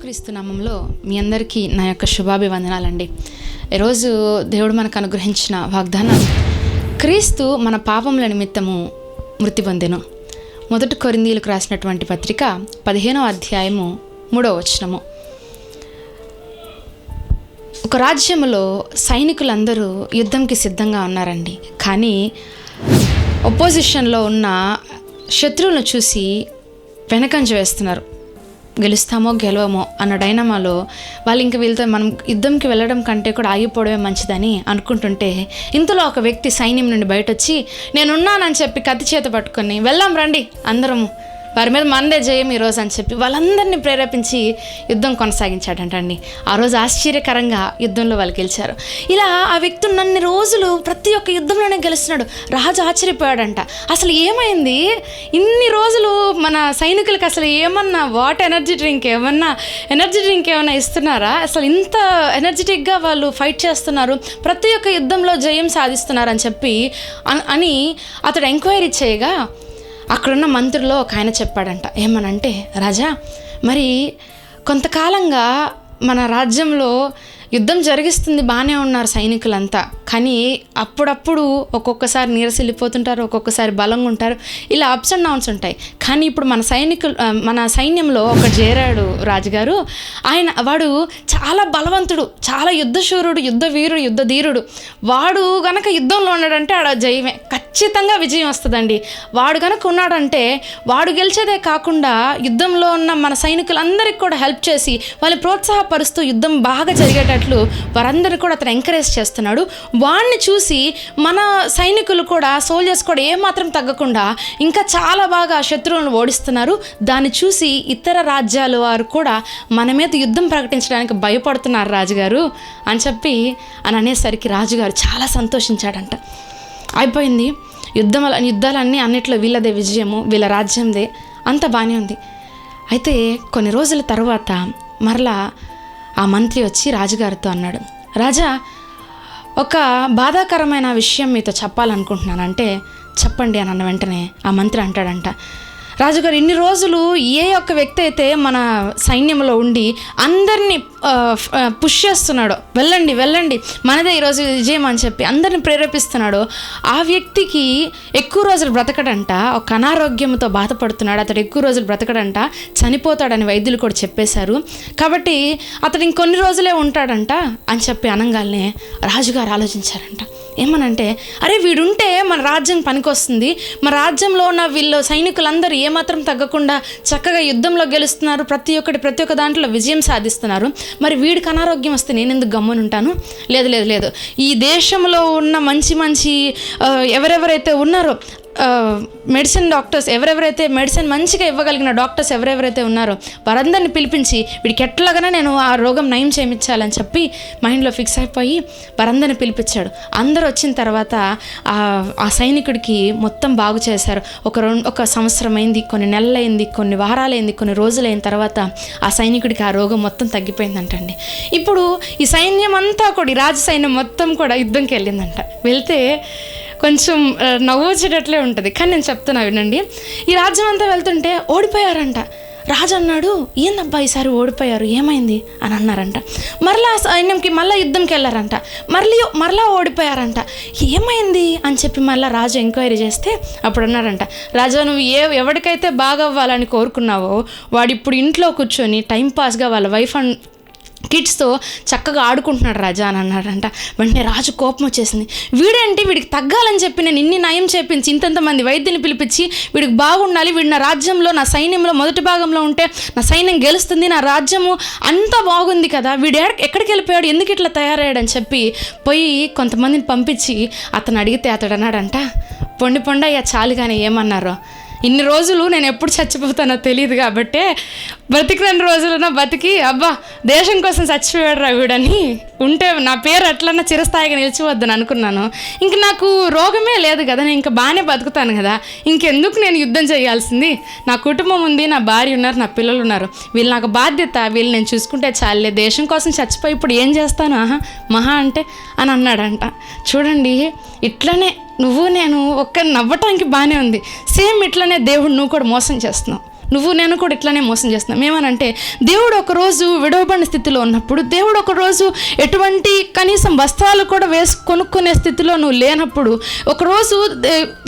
యేసుక్రీస్తు నామంలో మీ అందరికీ నా యొక్క శుభాభివందనాలండి. ఈరోజు దేవుడు మనకు అనుగ్రహించిన వాగ్దానం క్రీస్తు మన పాపముల నిమిత్తము మృతి పొందెను. మొదటి కొరిందీలకు రాసినటువంటి పత్రిక పదిహేనో అధ్యాయము మూడో వచనము. ఒక రాజ్యములో సైనికులందరూ యుద్ధంకి సిద్ధంగా ఉన్నారండి. కానీ ఒపోజిషన్లో ఉన్న శత్రువులను చూసి వెనకంజ వేస్తున్నారు. గెలుస్తామో గెలవమో అన్న డైనమాలో వాళ్ళు ఇంక వీళ్ళతో మనం యుద్ధంకి వెళ్ళడం కంటే కూడా ఆగిపోవడమే మంచిదని అనుకుంటుంటే ఇంతలో ఒక వ్యక్తి సైన్యం నుండి బయట వచ్చి నేనున్నానని చెప్పి కత్తి చేత పట్టుకొని వెళ్ళాం రండి అందరము. వారి మీద మనదే జయం ఈరోజు అని చెప్పి వాళ్ళందరినీ ప్రేరేపించి యుద్ధం కొనసాగించాడంటండి ఆ రోజు ఆశ్చర్యకరంగా యుద్ధంలో వాళ్ళు గెలిచారు. ఇలా ఆ వ్యక్తి నన్ని రోజులు ప్రతి ఒక్క యుద్ధంలోనే గెలుస్తున్నాడు. రాజు ఆశ్చర్యపోయాడంట. అసలు ఏమైంది? ఇన్ని రోజులు మన సైనికులకు అసలు ఏమన్నా వాట్ ఎనర్జీ డ్రింక్ ఏమన్నా ఎనర్జీ డ్రింక్ ఏమన్నా ఇస్తున్నారా? అసలు ఇంత ఎనర్జెటిక్గా వాళ్ళు ఫైట్ చేస్తున్నారు. ప్రతి ఒక్క యుద్ధంలో జయం సాధిస్తున్నారు అని చెప్పి అని అతడు ఎంక్వైరీ చేయగా అక్కడున్న మంత్రుల్లో ఒక ఆయన చెప్పాడంట. ఏమనంటే రాజా మరి కొంతకాలంగా మన రాజ్యంలో యుద్ధం జరిగిస్తుంది బాగానే ఉన్నారు సైనికులంతా. కానీ అప్పుడప్పుడు ఒక్కొక్కసారి నీరసిల్లిపోతుంటారు ఒక్కొక్కసారి బలంగా ఉంటారు ఇలా అప్స్ అండ్ డౌన్స్ ఉంటాయి. కానీ ఇప్పుడు మన సైనికులు మన సైన్యంలో ఒక చేరాడు రాజుగారు. ఆయన వాడు చాలా బలవంతుడు చాలా యుద్ధశూరుడు యుద్ధ వీరుడు యుద్ధ ధీరుడు వాడు గనక యుద్ధంలో ఉన్నాడంటే ఆడ జయమే. ఖచ్చితంగా విజయం వస్తుందండి. వాడు గనక ఉన్నాడంటే వాడు గెలిచేదే కాకుండా యుద్ధంలో ఉన్న మన సైనికులందరికీ కూడా హెల్ప్ చేసి వాళ్ళని ప్రోత్సాహపరుస్తూ యుద్ధం బాగా జరిగేటట్లు వారందరూ కూడా అతను ఎంకరేజ్ చేస్తున్నాడు. వాడిని చూసి మన సైనికులు కూడా సోల్జర్స్ కూడా ఏమాత్రం తగ్గకుండా ఇంకా చాలా బాగా శత్రువులను ఓడిస్తున్నారు. దాన్ని చూసి ఇతర రాజ్యాల వారు కూడా మన మీద యుద్ధం ప్రకటించడానికి భయపడుతున్నారు రాజుగారు అని చెప్పి అని అనేసరికి రాజుగారు చాలా సంతోషించాడంట. అయిపోయింది. యుద్ధం యుద్ధాలన్నీ అన్నిట్లో వీళ్ళదే విజయము వీళ్ళ రాజ్యందే. అంత బాగానే ఉంది. అయితే కొన్ని రోజుల తర్వాత మరలా ఆ మంత్రి వచ్చి రాజుగారితో అన్నాడు రాజా ఒక బాధాకరమైన విషయం మీతో చెప్పాలనుకుంటున్నాను అంటే చెప్పండి అని అన్న వెంటనే ఆ మంత్రి అంటాడంట. రాజుగారు ఇన్ని రోజులు ఏ ఒక్క వ్యక్తి అయితే మన సైన్యంలో ఉండి అందరినీ పుష్ చేస్తున్నాడో. వెళ్ళండి వెళ్ళండి. మనదే ఈరోజు విజయం అని చెప్పి అందరిని ప్రేరేపిస్తున్నాడో. ఆ వ్యక్తికి ఎక్కువ రోజులు బ్రతకడంట ఒక అనారోగ్యంతో బాధపడుతున్నాడు. అతడు ఎక్కువ రోజులు బ్రతకడంట చనిపోతాడని వైద్యులు కూడా చెప్పేశారు. కాబట్టి అతడు ఇంకొన్ని రోజులే ఉంటాడంట అని చెప్పి అనగానే రాజుగారు ఆలోచించారంట. ఏమనంటే అరే వీడుంటే మన రాజ్యం పనికొస్తుంది. మన రాజ్యంలో ఉన్న వీళ్ళు సైనికులందరూ ఏమాత్రం తగ్గకుండా చక్కగా యుద్ధంలో గెలుస్తున్నారు. ప్రతి ఒక్కటి ప్రతి ఒక్క దాంట్లో విజయం సాధిస్తున్నారు. మరి వీడికి అనారోగ్యం వస్తే నేను ఎందుకు గమ్మునుంటాను లేదు లేదు లేదు. ఈ దేశంలో ఉన్న మంచి మంచి ఎవరెవరైతే ఉన్నారో మెడిసిన్ డాక్టర్స్ ఎవరెవరైతే మెడిసిన్ మంచిగా ఇవ్వగలిగిన డాక్టర్స్ ఎవరెవరైతే ఉన్నారో వారందరిని పిలిపించి వీడికి ఎట్లాగైనా నేను ఆ రోగం నయం చేయించాలని చెప్పి మైండ్లో ఫిక్స్ అయిపోయి వారందరిని పిలిపించాడు. అందరు వచ్చిన తర్వాత ఆ ఆ సైనికుడికి మొత్తం బాగు చేశారు. ఒక రెండు ఒక సంవత్సరం అయింది కొన్ని నెలలైంది కొన్ని వారాలైంది కొన్ని రోజులైన తర్వాత ఆ సైనికుడికి ఆ రోగం మొత్తం తగ్గిపోయిందంటండి. ఇప్పుడు ఈ సైన్యం అంతా కూడా ఈ రాజ సైన్యం మొత్తం కూడా యుద్ధంకి వెళ్ళిందంట. వెళ్తే కొంచెం నవ్వు వచ్చేటట్లే ఉంటుంది. కానీ నేను చెప్తున్నా వినండి. ఈ రాజ్యం అంతా వెళ్తుంటే ఓడిపోయారంట. రాజు అన్నాడు ఏందబ్బా ఈసారి ఓడిపోయారు? ఏమైంది? అని అన్నారంట. మరలా సైన్యంకి మళ్ళీ యుద్ధంకి వెళ్ళారంట. మళ్ళీ మరలా ఓడిపోయారంట. ఏమైంది? అని చెప్పి మళ్ళీ రాజు ఎంక్వైరీ చేస్తే అప్పుడు అన్నారంట. రాజా నువ్వు ఏ ఎవరికైతే బాగా అవ్వాలని కోరుకున్నావో వాడు ఇప్పుడు ఇంట్లో కూర్చొని టైంపాస్గా వాళ్ళ వైఫ్ అండ్ కిడ్స్తో చక్కగా ఆడుకుంటున్నాడు రాజా అని అన్నాడంట వెంటనే రాజు కోపం వచ్చేసింది. వీడేంటి? వీడికి తగ్గాలని చెప్పి నేను ఇన్ని నయం చేపించి ఇంతంతమంది వైద్యుని పిలిపించి వీడికి బాగుండాలి వీడు నా రాజ్యంలో నా సైన్యంలో మొదటి భాగంలో ఉంటే నా సైన్యం గెలుస్తుంది నా రాజ్యము అంతా బాగుంది కదా వీడు ఎక్కడికి వెళ్ళిపోయాడు ఎందుకు ఇట్లా తయారయ్యాడని చెప్పి పోయి కొంతమందిని పంపించి అతను అడిగితే అతడు అన్నాడంట పొండి పొండయ్యా చాలు కానీ ఏమన్నారో. ఇన్ని రోజులు నేను ఎప్పుడు చచ్చిపోతానో తెలియదు కాబట్టే బతికిన రోజులన బతికి అబ్బా దేశం కోసం చచ్చిపోయాడు రవిడని ఉంటే నా పేరు ఎట్లన్నా చిరస్థాయిగా నిలిచిపోద్దని అనుకున్నాను. ఇంక నాకు రోగమే లేదు కదా నేను ఇంకా బాగానే బతుకుతాను కదా. ఇంకెందుకు నేను యుద్ధం చేయాల్సింది? నా కుటుంబం ఉంది నా భార్య ఉన్నారు నా పిల్లలు ఉన్నారు. వీళ్ళు నాకు బాధ్యత వీళ్ళు నేను చూసుకుంటే చాలే దేశం కోసం చచ్చిపోయి ఇప్పుడు ఏం చేస్తాను? ఆహా మహా అంటే అని అన్నాడంట. చూడండి ఇట్లనే నువ్వు నేను ఒక్క నవ్వటానికి బాగానే ఉంది. సేమ్ ఇట్లనే దేవుడు నువ్వు కూడా మోసం చేస్తున్నావు. నువ్వు నేను కూడా ఇట్లానే మోసం చేస్తున్నాం. ఏమనంటే దేవుడు ఒకరోజు విడవబడిన స్థితిలో ఉన్నప్పుడు దేవుడు ఒకరోజు ఎటువంటి కనీసం వస్త్రాలు కూడా వేసు కొనుక్కునే స్థితిలో నువ్వు లేనప్పుడు ఒకరోజు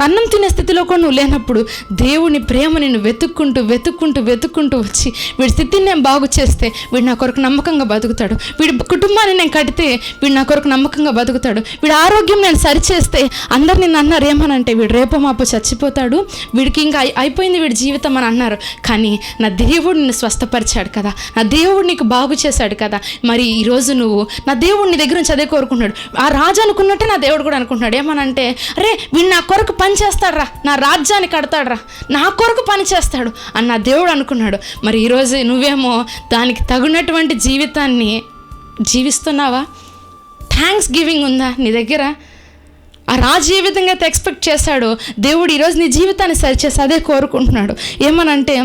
అన్నం తినే స్థితిలో కూడా నువ్వు లేనప్పుడు దేవుని ప్రేమ నిన్ను వెతుక్కుంటూ వెతుక్కుంటూ వెతుక్కుంటూ వచ్చి వీడి స్థితిని నేను బాగు చేస్తే వీడు నా కొరకు నమ్మకంగా బతుకుతాడు. వీడి కుటుంబాన్ని నేను కడితే వీడు నా కొరకు నమ్మకంగా బతుకుతాడు. వీడి ఆరోగ్యం నేను సరిచేస్తే అందరు నిన్ను అన్నారు ఏమనంటే వీడు రేపో మాపో చచ్చిపోతాడు. వీడికి ఇంకా అయిపోయింది వీడి జీవితం అని అన్నారు. కానీ నా దేవుడు నిన్ను స్వస్థపరిచాడు కదా. నా దేవుడు నీకు బాగు చేశాడు కదా. మరి ఈరోజు నువ్వు నా దేవుడు నీ దగ్గర నుంచి అదే కోరుకుంటున్నాడు. ఆ రాజు అనుకున్నట్టే నా దేవుడు కూడా అనుకుంటున్నాడు. ఏమనంటే అరే వీడు నా కొరకు పని చేస్తాడ్రా. నా రాజ్యాన్ని కడతాడ్రా. నా కొరకు పని చేస్తాడు. అని నా దేవుడు అనుకున్నాడు. మరి ఈరోజు నువ్వేమో దానికి తగినటువంటి జీవితాన్ని జీవిస్తున్నావా? థ్యాంక్స్ గివింగ్ ఉందా నీ దగ్గర? ఆ రాజు ఏ విధంగా అయితే ఎక్స్పెక్ట్ చేశాడో దేవుడు ఈరోజు నీ జీవితాన్ని సరిచేసి అదే కోరుకుంటున్నాడు. ఏమనంటే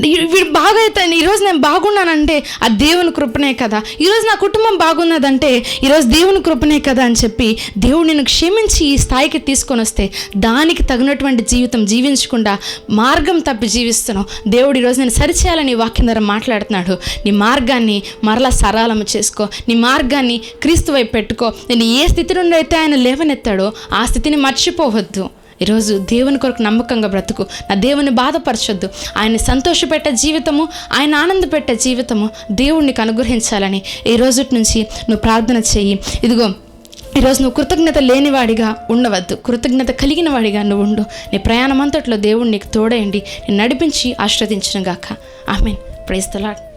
వీడు బాగా అయితే ఈరోజు నేను బాగున్నానంటే ఆ దేవుని కృపనే కదా. ఈరోజు నా కుటుంబం బాగున్నదంటే ఈరోజు దేవుని కృపనే కదా అని చెప్పి దేవుడు నేను క్షమించి ఈ స్థాయికి తీసుకొని వస్తే దానికి తగినటువంటి జీవితం జీవించకుండా మార్గం తప్పి జీవిస్తున్నావు. దేవుడు ఈరోజు నేను సరిచేయాలని వాక్యం ద్వారా మాట్లాడుతున్నాడు. నీ మార్గాన్ని మరలా సరళము చేసుకో. నీ మార్గాన్ని క్రీస్తు వైపు పెట్టుకో. నేను ఏ స్థితి నుండి అయితే ఆయన లేవనెత్తాడో ఆ స్థితిని మర్చిపోవద్దు. ఈరోజు దేవుని కొరకు నమ్మకంగా బ్రతుకు. నా దేవుని బాధపరచొద్దు. ఆయన సంతోషపెట్టే జీవితము ఆయన ఆనందపెట్టే జీవితము దేవుడు అనుగ్రహించాలని ఈ రోజు నుంచి నువ్వు ప్రార్థన చెయ్యి. ఇదిగో ఈరోజు నువ్వు కృతజ్ఞత లేనివాడిగా ఉండవద్దు. కృతజ్ఞత కలిగిన వాడిగా నువ్వు ఉండు. నీ ప్రయాణం అంతట్లో దేవుడు నీకు తోడేయండి నేను నడిపించి ఆశ్రదించిన గాక ఆమెన్ ప్రైస్తలాడ్